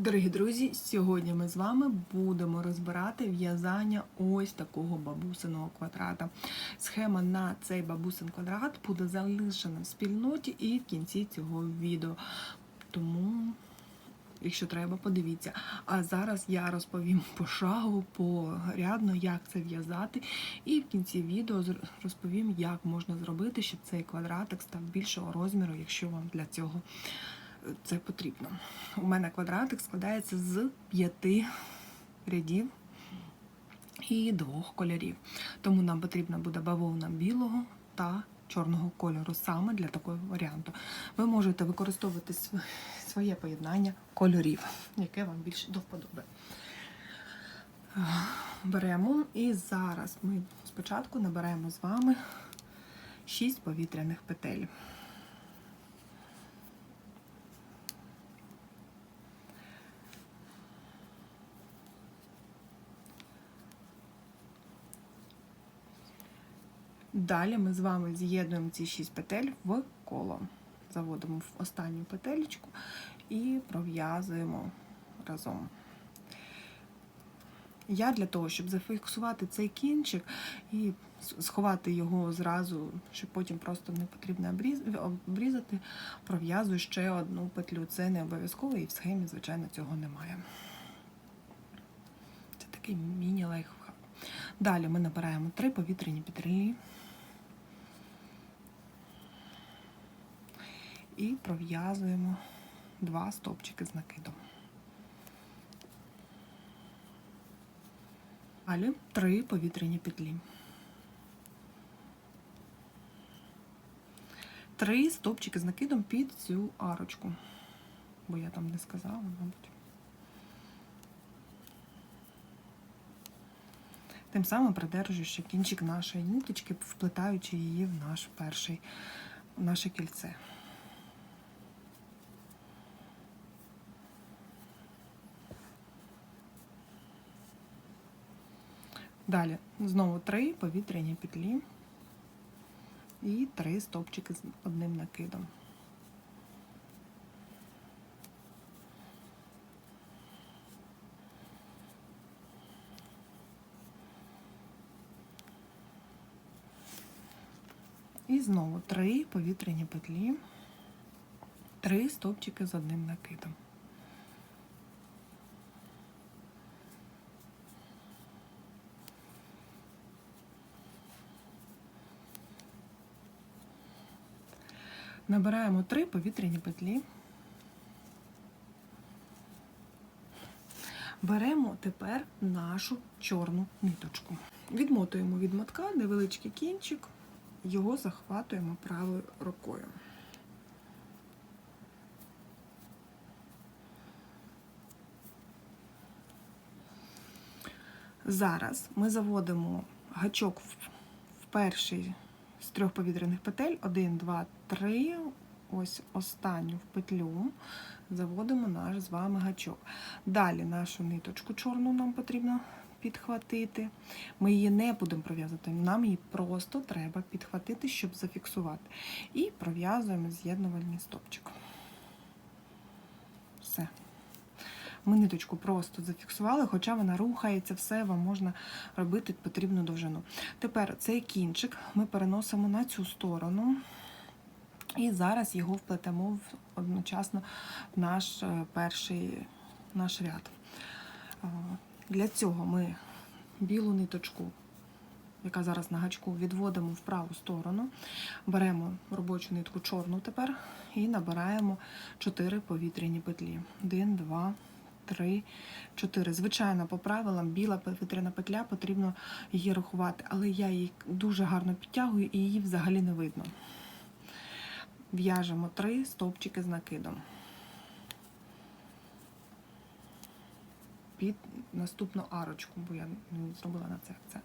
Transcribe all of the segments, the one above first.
Дорогі друзі, сьогодні ми з вами будемо розбирати в'язання ось такого бабусиного квадрата. Схема на цей бабусин квадрат буде залишена в спільноті і в кінці цього відео. Тому, якщо треба, подивіться. А зараз я розповім пошагово, порядно, як це в'язати, і в кінці відео розповім, як можна зробити, щоб цей квадратик став більшого розміру, якщо вам для цього це потрібно. У мене квадратик складається з п'яти рядів і двох кольорів. Тому нам потрібна буде бавовна білого та чорного кольору саме для такого варіанту. Ви можете використовувати своє поєднання кольорів, яке вам більше до вподоби. Беремо і зараз ми спочатку наберемо з вами 6 повітряних петель. Далі ми з вами з'єднуємо ці 6 петель в коло. Заводимо в останню петелечку і пров'язуємо разом. Я для того, щоб зафіксувати цей кінчик і сховати його зразу, щоб потім просто не потрібно обрізати, пров'язую ще одну петлю. Це не обов'язково і в схемі, звичайно, цього немає. Це такий міні-лайфхак. Далі ми набираємо три повітряні петлі. І пров'язуємо два стовпчики з накидом. Далі три повітряні петлі. Три стовпчики з накидом під цю арочку. Бо я там не сказала, мабуть. Тим самим придержую ще кінчик нашої ниточки, вплетаючи її в наш перший, в наше кільце. Далі знову три повітряні петлі і три стовпчики з одним накидом. І знову три повітряні петлі, три стовпчики з одним накидом. Набираємо три повітряні петлі. Беремо тепер нашу чорну ниточку. Відмотуємо від мотка невеличкий кінчик, його захватуємо правою рукою. Зараз ми заводимо гачок в в перший з трьох повітряних петель. Один, два, три. Ось останню в петлю заводимо наш з вами гачок. Далі нашу ниточку чорну нам потрібно підхватити. Ми її не будемо пров'язувати, нам її просто треба підхватити, щоб зафіксувати. І пров'язуємо з'єднувальний стопчик. Все. Ми ниточку просто зафіксували, хоча вона рухається, все вам можна робити потрібну довжину. Тепер цей кінчик ми переносимо на цю сторону. І зараз його вплетемо одночасно в наш е, перший наш ряд. Е, Для цього ми білу ниточку, яка зараз на гачку, відводимо в праву сторону, беремо робочу нитку чорну тепер і набираємо 4 повітряні петлі. 1, 2, 3, 4. Звичайно, по правилам біла повітряна петля потрібно її рахувати, але я її дуже гарно підтягую і її взагалі не видно в'яжемо три стовпчики з накидом. Під наступну арочку, бо я не зробила на це акцент.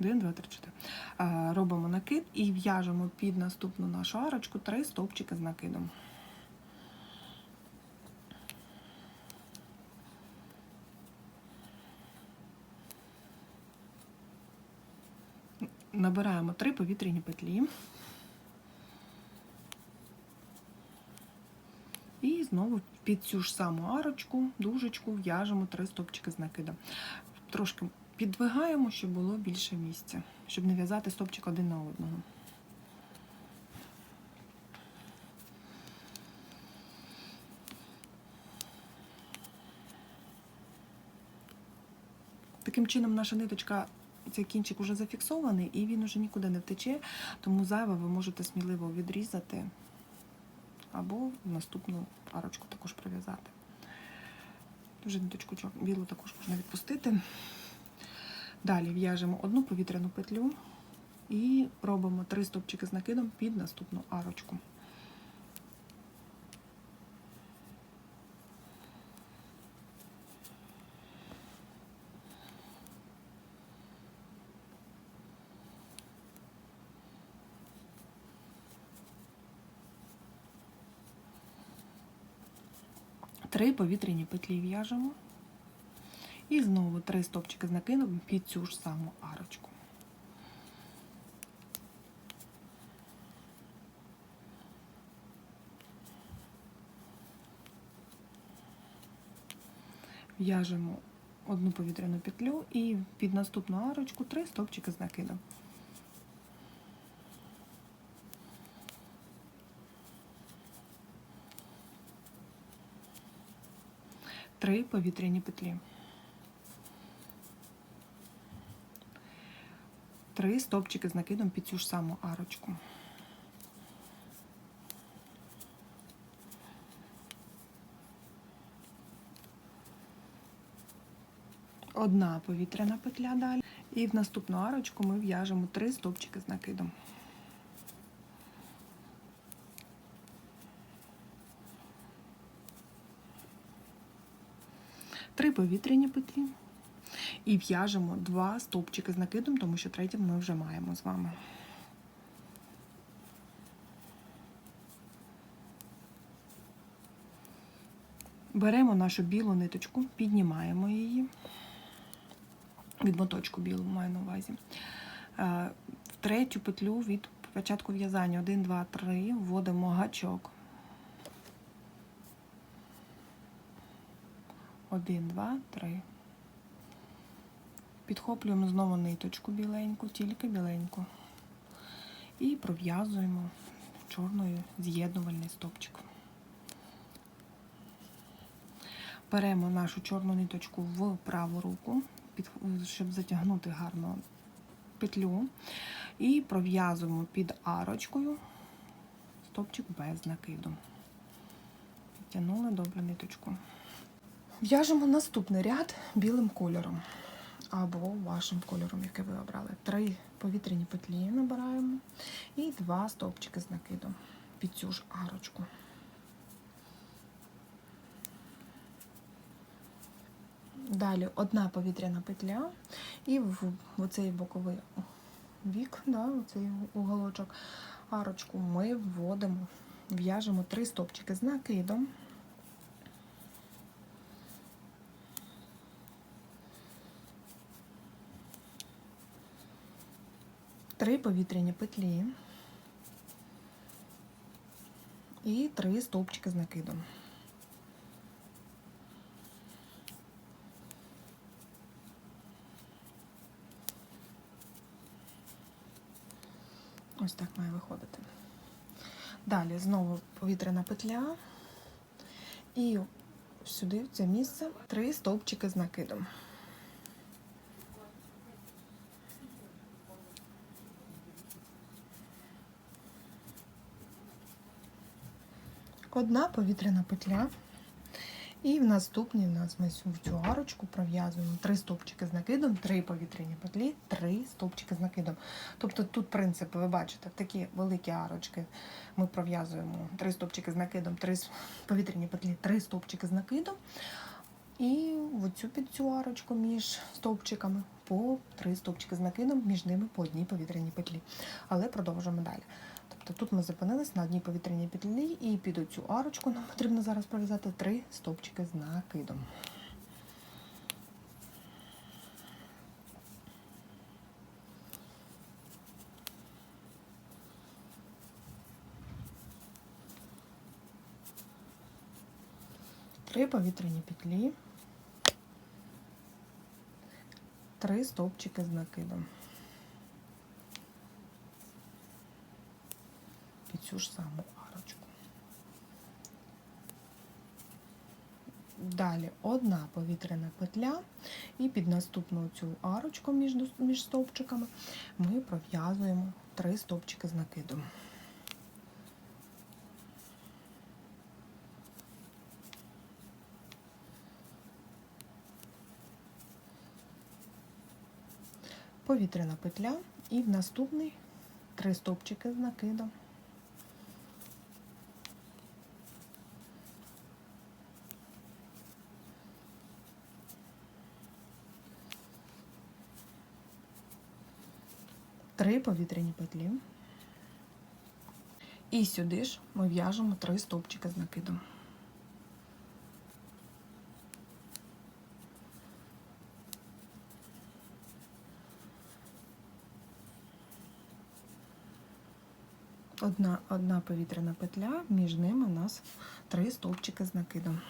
Ні. Один, два, три, чотири. Е, Робимо накид і в'яжемо під наступну нашу арочку три стовпчики з накидом. набираємо три повітряні петлі. І знову під цю ж саму арочку, дужечку в'яжемо три стопчики з накидом. Трошки підвигаємо, щоб було більше місця, щоб не в'язати стопчик один на одного. Таким чином, наша ниточка, цей кінчик уже зафіксований і він уже нікуди не втече, тому зайве ви можете сміливо відрізати або в наступну арочку також прив'язати. Дуже ниточку білу також можна відпустити. Далі в'яжемо одну повітряну петлю і робимо три стопчики з накидом під наступну арочку. Три повітряні петлі в'яжемо. І знову три стопчики з під цю ж саму арочку. В'яжемо одну повітряну петлю і під наступну арочку три стопчики з накидом. Три повітряні петлі. Три стопчики з накидом під цю ж саму арочку. Одна повітряна петля далі. І в наступну арочку ми в'яжемо три стопчики з накидом. Три повітряні петлі. І в'яжемо два стовпчики з накидом, тому що третій ми вже маємо з вами. Беремо нашу білу ниточку, піднімаємо її. Від моточку білу маю на увазі. Е, В третю петлю від початку в'язання 1, 2, 3 вводимо гачок. 1, 2, 3. Підхоплюємо знову ниточку біленьку, тільки біленьку. І пров'язуємо чорною з'єднувальний стопчик. Беремо нашу чорну ниточку в праву руку, щоб затягнути гарно петлю. І пров'язуємо під арочкою стопчик без накиду. Підтягнули добре ниточку. В'яжемо наступний ряд білим кольором або вашим кольором, який ви обрали. Три повітряні петлі набираємо і два стовпчики з накидом під цю ж арочку. Далі одна повітряна петля і в оцей боковий бік, да, оцей уголочок, арочку ми вводимо, в'яжемо три стовпчики з накидом. Три повітряні петлі і три стовпчики з накидом. Ось так має виходити. Далі знову повітряна петля і сюди, в це місце, три стовпчики з накидом. Одна повітряна петля. І в наступній в нас ми в цю арочку пров'язуємо три стовпчики з накидом, три повітряні петлі, три стовпчики з накидом. Тобто тут принцип, ви бачите, такі великі арочки ми пров'язуємо три стовпчики з накидом, три повітряні петлі, три стовпчики з накидом. І оцю під цю арочку між стовпчиками по три стовпчики з накидом, між ними по одній повітряній петлі. Але продовжуємо далі. Тобто тут ми зупинилися на одній повітряній петлі і під оцю арочку нам потрібно зараз пров'язати три стовпчики з накидом. Три повітряні петлі, три стовпчики з накидом. Цю ж саму арочку. Далі одна повітряна петля, і під наступну цю арочку між, між стовпчиками ми пров'язуємо три стовпчики з накидом. Повітряна петля і в наступний три стовпчики з накидом. Три повітряні петлі. І сюди ж ми в'яжемо три стовпчики з накидом. Одна, одна повітряна петля, між ними у нас три стовпчики з накидом.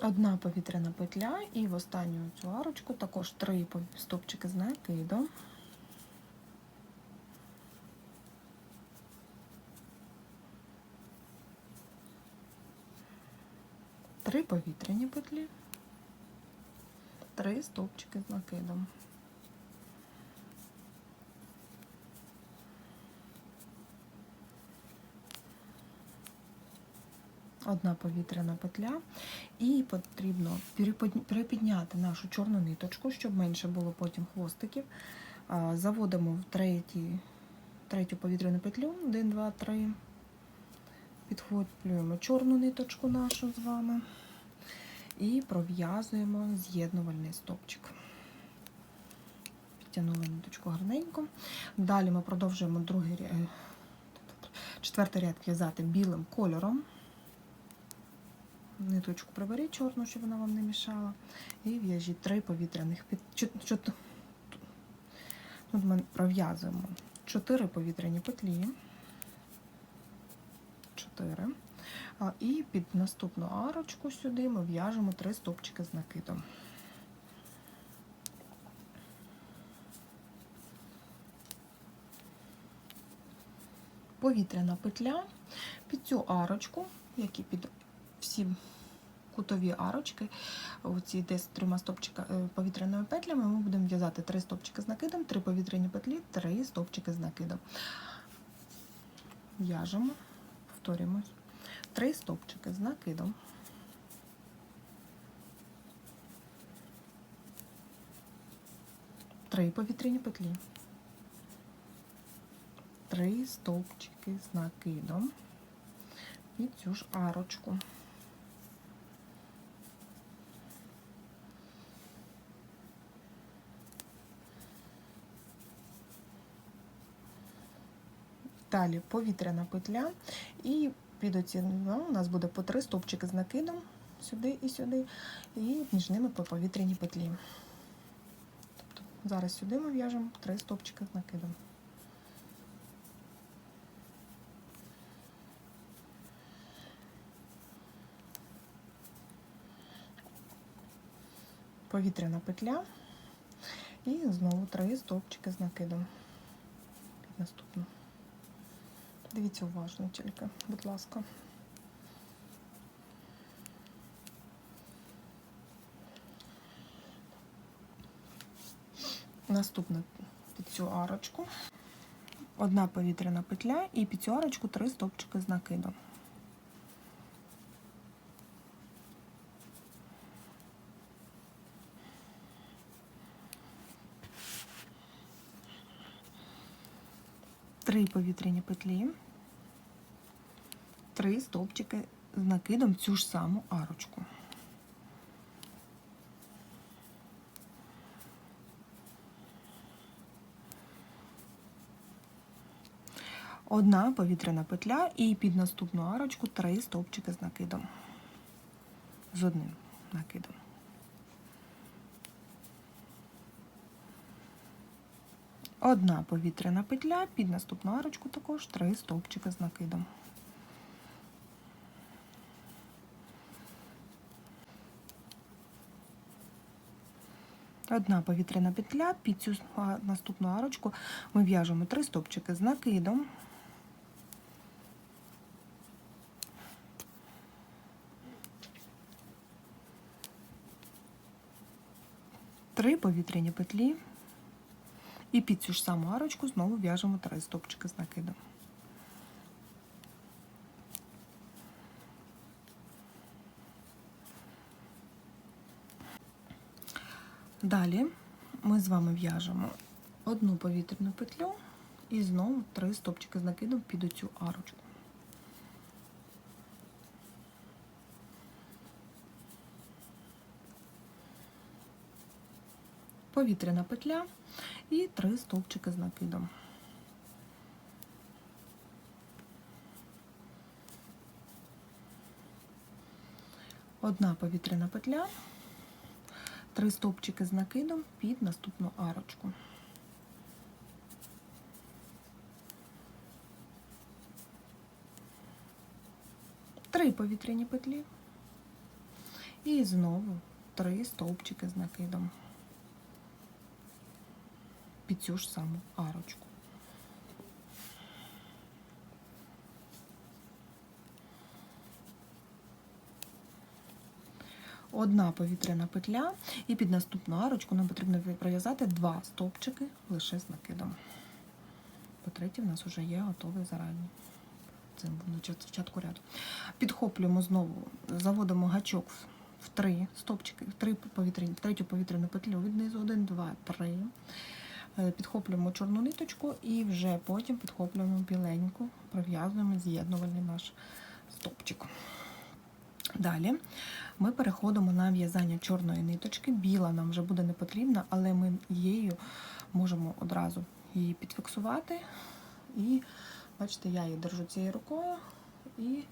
Одна повітряна петля і в останню цю арочку також три стовпчики з накидом. Три повітряні петлі, три стовпчики з накидом. Одна повітряна петля, і потрібно перепідняти нашу чорну ниточку, щоб менше було потім хвостиків. Заводимо в третій, третю повітряну петлю, 1, 2, 3. Підхоплюємо чорну ниточку нашу з вами і пров'язуємо з'єднувальний стовпчик. Підтягнули ниточку гарненько. Далі ми продовжуємо другий ряд, четвертий ряд в'язати білим кольором. Ниточку приберіть чорну, щоб вона вам не мішала. І в'яжіть три повітряних під... Тут ми пров'язуємо чотири повітряні петлі. 4. І під наступну арочку сюди ми в'яжемо три стопчики з накидом. Повітряна петля під цю арочку, як і під всі кутові арочки, оці десь трьома стопчика повітряними петлями, ми будемо в'язати три стопчики з накидом, три повітряні петлі, три стопчики з накидом. В'яжемо повторюємось. Три стовпчики з накидом. Три повітряні петлі. Три стовпчики з накидом і цю ж арочку. Далі повітряна петля і під оціною у нас буде по три стовпчики з накидом сюди і сюди, і між ними по повітряній петлі. Тобто зараз сюди ми в'яжемо три стовпчики з накидом. Повітряна петля і знову три стовпчики з накидом під наступну. Дивіться уважно тільки, будь ласка. Наступна під цю арочку. Одна повітряна петля і під цю арочку три стовпчики з накидом. Три повітряні петлі, три стовпчики з накидом цю ж саму арочку. Одна повітряна петля і під наступну арочку три стовпчики з накидом. з одним накидом. Одна повітряна петля, під наступну арочку також три стовпчики з накидом. Одна повітряна петля, під цю наступну арочку ми в'яжемо три стовпчики з накидом. Три повітряні петлі. І під цю ж саму арочку знову в'яжемо три стовпчики з накидом. Далі ми з вами в'яжемо одну повітряну петлю і знову три стовпчики з накидом під оцю арочку. Повітряна петля і три стовпчики з накидом. Одна повітряна петля, три стовпчики з накидом під наступну арочку. Три повітряні петлі. І знову три стовпчики з накидом під цю ж саму арочку. Одна повітряна петля, і під наступну арочку нам потрібно пров'язати два стовпчики лише з накидом. По третє, в нас вже є готовий зарані. Це на початку ряду. Підхоплюємо знову, заводимо гачок в три стовпчики, в три повітряні, в третю повітряну петлю від низу, один, два, три. Е, Підхоплюємо чорну ниточку і вже потім підхоплюємо біленьку, пров'язуємо з'єднувальний наш стовпчик. Далі ми переходимо на в'язання чорної ниточки. Біла нам вже буде не потрібна, але ми її можемо одразу її підфіксувати. І, бачите, я її держу цією рукою і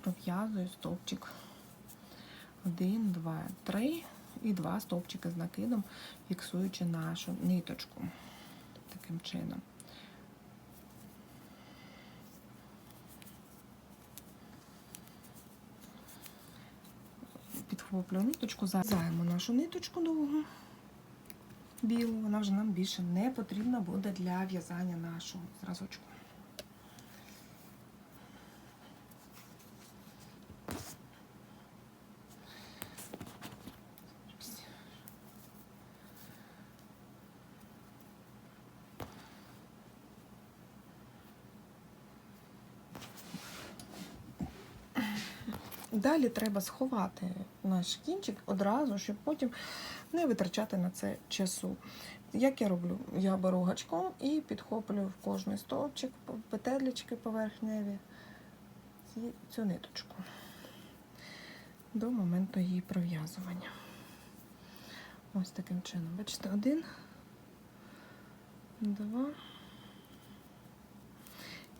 пров'язую стовпчик. Один, два, три і два стовпчики з накидом, фіксуючи нашу ниточку. Таким чином. Підхоплюємо ниточку, зав'язаємо нашу ниточку довгу, білу, вона вже нам більше не потрібна буде для в'язання нашого зразочку. Далі треба сховати наш кінчик одразу, щоб потім не витрачати на це часу. Як я роблю? Я беру гачком і підхоплюю в кожний стовпчик, петелечки поверхневі цю ниточку до моменту її пров'язування. Ось таким чином. Бачите, один, два.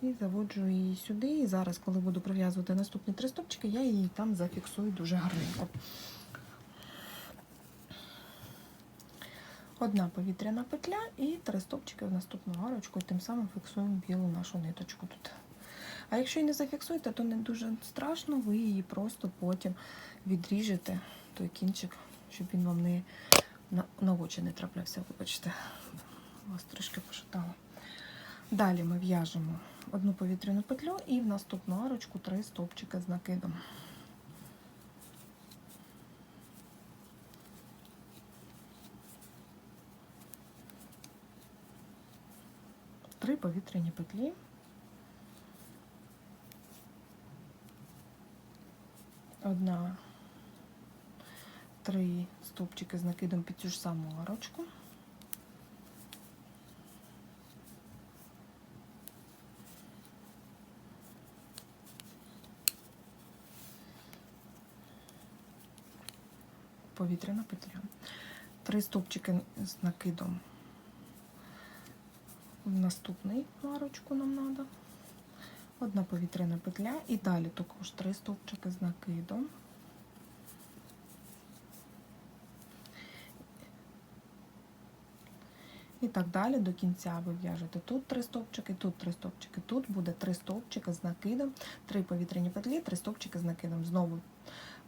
І заводжу її сюди. І зараз, коли буду пров'язувати наступні три стопчики, я її там зафіксую дуже гарненько. Одна повітряна петля і три стопчики в наступну арочку, і тим самим фіксуємо білу нашу ниточку тут. А якщо її не зафіксуєте, то не дуже страшно, ви її просто потім відріжете, той кінчик, щоб він вам не на, на очі не траплявся. Вибачте, вас трішки пошатало. Далі ми в'яжемо одну повітряну петлю і в наступну арочку три стовпчики з накидом. Три повітряні петлі. Одна, три стовпчики з накидом під цю ж саму арочку. повітряна петля. Три стопчики з накидом. В наступний марочку нам треба. Одна повітряна петля і далі також три стопчики з накидом. І так далі до кінця ви в'яжете тут три стовпчики, тут три стопчики, тут буде три стовпчики з накидом, три повітряні петлі, три стопчики з накидом. Знову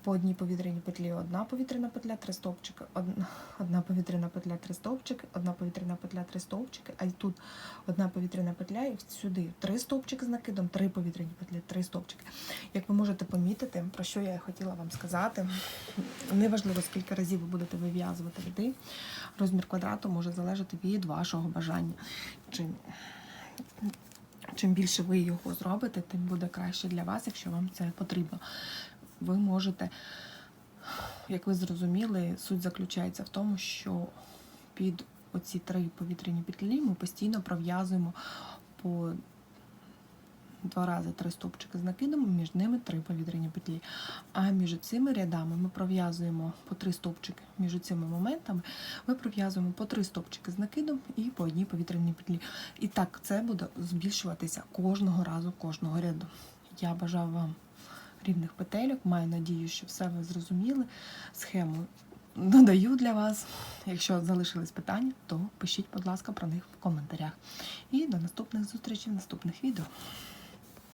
по одній повітряній петлі одна повітряна петля, три стовпчики, одна, одна повітряна петля, три стовпчики, одна повітряна петля, три стовпчики, а й тут одна повітряна петля і сюди три стовпчики з накидом, три повітряні петлі, три стовпчики. Як ви можете помітити, про що я хотіла вам сказати, неважливо скільки разів ви будете вив'язувати ряди, розмір квадрату може залежати від вашого бажання. Чим, чим більше ви його зробите, тим буде краще для вас, якщо вам це потрібно. Ви можете, як ви зрозуміли, суть заключається в тому, що під оці три повітряні петлі ми постійно пров'язуємо по два рази три стовпчики з накидом, між ними три повітряні петлі. А між цими рядами ми пров'язуємо по три стовпчики. Між цими моментами ми пров'язуємо по три стовпчики з накидом і по одній повітряній петлі. І так це буде збільшуватися кожного разу, кожного ряду. Я бажаю вам рівних петельок. Маю надію, що все ви зрозуміли. Схему додаю для вас. Якщо залишились питання, то пишіть, будь ласка, про них в коментарях. І до наступних зустрічей в наступних відео.